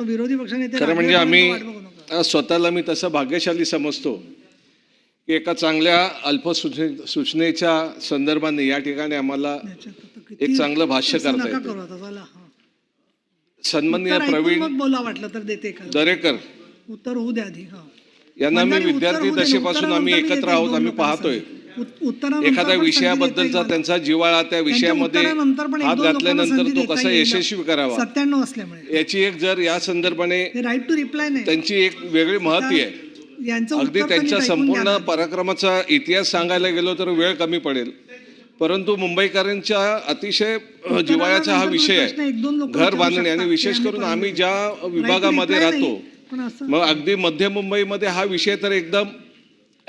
विरोधी पक्षनेते खरं म्हणजे आम्ही स्वतःला मी तसं भाग्यशाली समजतो की एका चांगल्या अल्पसूचने सूचनेच्या संदर्भाने या ठिकाणी आम्हाला एक चांगलं भाष्य करता येतं. ऐकून प्रवीण बोला वाटलं तर देते दरेकर. उत्तर होऊ द्या आधी हा. यांना मी विद्यार्थी. दशेपासून आम्ही एकत्र आहोत आम्ही पाहतोय. एखाद्या विषयाबद्दलचा त्यांचा जिव्हाळा त्या विषयामध्ये हात घातल्यानंतर तो कसा. यशस्वी करावा? सत्त्याण्णव असल्यामुळे. याची एक जर या संदर्भाने राईट टू रिप्लाय नाही. त्यांची एक वेगळी महती आहे. अगदी त्यांच्या संपूर्ण. पराक्रमाचा इतिहास सांगायला गेलो तर वेळ कमी पडेल. परंतु मुंबईकरांच्या अतिशय अ, जिव्हाळ्याचा हा विषय आहे घर बांधणे आणि. विशेष करून आम्ही ज्या विभागामध्ये राहतो मग अगदी मध्य मुंबईमध्ये हा विषय तर एकदम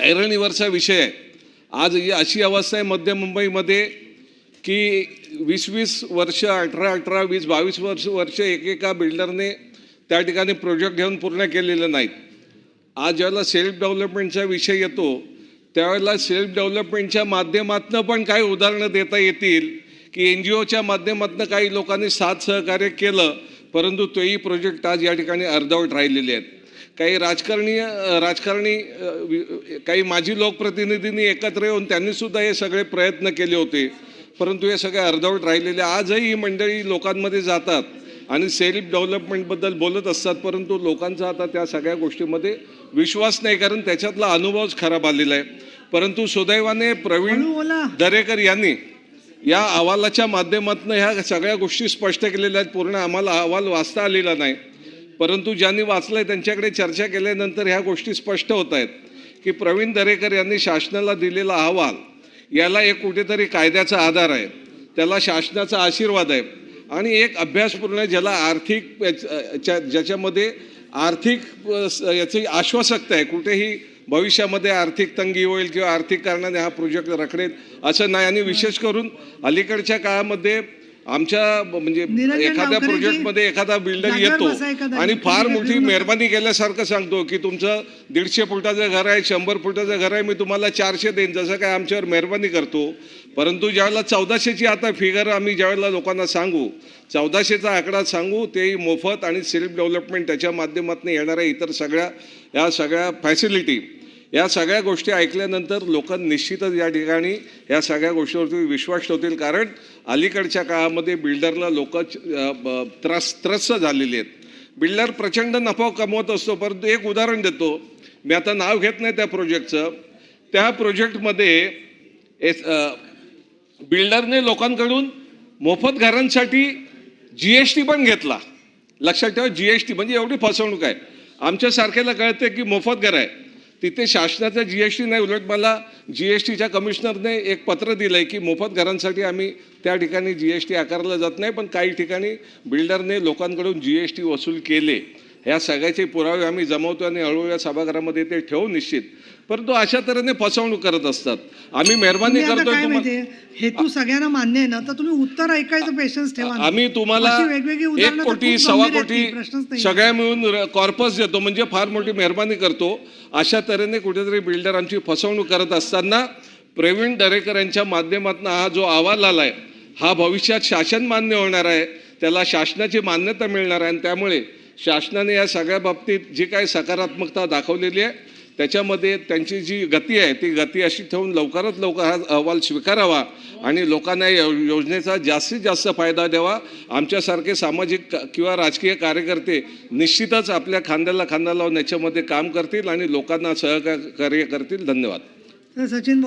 ऐरणीवरचा विषय आहे. आज ही अशी अवस्था आहे मध्य मुंबईमध्ये की वीस वीस वर्ष अठरा अठरा वीस बावीस वर्ष वर्ष एकेका बिल्डरने त्या ठिकाणी प्रोजेक्ट घेऊन पूर्ण केलेले नाहीत आज ज्यावेळेला सेल्फ डेव्हलपमेंटचा विषय येतो त्यावेळेला सेल्फ डेव्हलपमेंटच्या माध्यमातून पण काही उदाहरणं देता येतील की एन जी ओच्या माध्यमातून काही लोकांनी साथ सहकार्य केलं परंतु तेही प्रोजेक्ट आज या ठिकाणी अर्धवट राहिलेले आहेत. काही राजकारणी अ, राजकारणी काही माजी लोकप्रतिनिधींनी एकत्र येऊन त्यांनी सुद्धा हे सगळे प्रयत्न केले होते. परंतु हे सगळे अर्धवट राहिलेले आजही ही मंडळी लोकांमध्ये जातात आणि सेल्फ डेव्हलपमेंटबद्दल बोलत असतात परंतु लोकांचा आता त्या सगळ्या गोष्टीमध्ये विश्वास नाही कारण त्याच्यातला अनुभवच खराब आलेला आहे. परंतु सुदैवाने प्रवीण दरेकर यांनी या अहवालाच्या माध्यमातून ह्या सगळ्या गोष्टी स्पष्ट केलेल्या आहेत. पूर्ण आम्हाला अहवाल वाचता आलेला नाही. परंतु ज्यांनी वाचलंय त्यांच्याकडे चर्चा केल्यानंतर ह्या गोष्टी स्पष्ट होत आहेत की प्रवीण दरेकर यांनी शासनाला दिलेला अहवाल याला एक कुठेतरी कायद्याचा आधार आहे. त्याला शासनाचा आशीर्वाद आहे. आणि एक अभ्यासपूर्ण ज्याला आर्थिक ज्याच्यामध्ये आर्थिक स- याची आश्वासकता आहे. कुठेही भविष्यामध्ये आर्थिक तंगी होईल किंवा आर्थिक कारणाने हा प्रोजेक्ट रखडेल असं नाही. आणि विशेष करून अलीकडच्या काळामध्ये आमच्या म्हणजे एखाद्या प्रोजेक्टमध्ये एखादा बिल्डर येतो. आणि फार मोठी. मेहरबानी केल्यासारखं सांगतो की तुमचं दीडशे फुटाचं घर आहे शंभर फुटाचं घर आहे मी तुम्हाला चारशे देईन जसं काय आमच्यावर मेहरबानी करतो परंतु ज्यावेळेला चौदाशेची आता फिगर आम्ही ज्यावेळेला लोकांना सांगू चौदाशेचा आकडा सांगू तेही मोफत आणि सेल्फ डेव्हलपमेंट त्याच्या माध्यमातून येणाऱ्या इतर सगळ्या या सगळ्या फॅसिलिटी या सगळ्या गोष्टी ऐकल्यानंतर लोक निश्चितच या ठिकाणी या सगळ्या गोष्टीवरती विश्वास ठेवतील. कारण अलीकडच्या काळामध्ये बिल्डरला लोक त्रस त्रस्त झालेली आहेत. बिल्डर प्रचंड नफा कमवत असतो. परंतु एक उदाहरण देतो. मी आता नाव घेत नाही त्या प्रोजेक्टचं. त्या प्रोजेक्टमध्ये एस बिल्डरने लोकांकडून मोफत घरांसाठी जी एस टी पण घेतला. लक्षात ठेवा जी एस टी म्हणजे एवढी फसवणूक आहे. आमच्यासारख्याला कळते की मोफत घर आहे. तिथे शासनाचा जी एस टी नाही उलट मला जी एस टीच्या कमिशनरने एक पत्र दिलं आहे की मोफत घरांसाठी आम्ही त्या ठिकाणी जी एस टी आकारला जात नाही पण काही ठिकाणी बिल्डरने लोकांकडून जी एस टी वसूल केले. ह्या सगळ्याचे पुरावे आम्ही जमवतो आणि हळूहळू या सभागृहामध्ये ते ठेवू निश्चित. परंतु अशा तऱ्हेने फसवणूक करत असतात. आम्ही मेहरबानी करतोय हेतू सगळ्यांना मान्य आहे ना तर तुम्ही उत्तर ऐकायचं पेशन्स ठेवा. आम्ही तुम्हाला एक कोटी सव्वा कोटी सगळ्या मिळून कॉर्पस देतो म्हणजे फार मोठी मेहरबानी करतो. अशा तऱ्हेने कुठेतरी बिल्डर आमची फसवणूक करत असताना प्रवीण दरेकर यांच्या माध्यमातून हा जो अहवाल आलाय हा भविष्यात शासन मान्य होणार आहे. त्याला शासनाची मान्यता मिळणार आहे आणि त्यामुळे शासनाने या सगळ्या बाबतीत जी काही सकारात्मकता दाखवलेली आहे त्याच्यामध्ये त्यांची जी गती आहे ती गती अशी ठेवून लवकरात लवकर हा अहवाल स्वीकारावा आणि लोकांना या योजनेचा जास्तीत जास्त फायदा द्यावा. आमच्यासारखे सामाजिक किंवा राजकीय कार्यकर्ते निश्चितच आपल्या खांद्याला खांदा लावून याच्यामध्ये काम करतील आणि लोकांना सहकार्य करतील. धन्यवाद. सचिन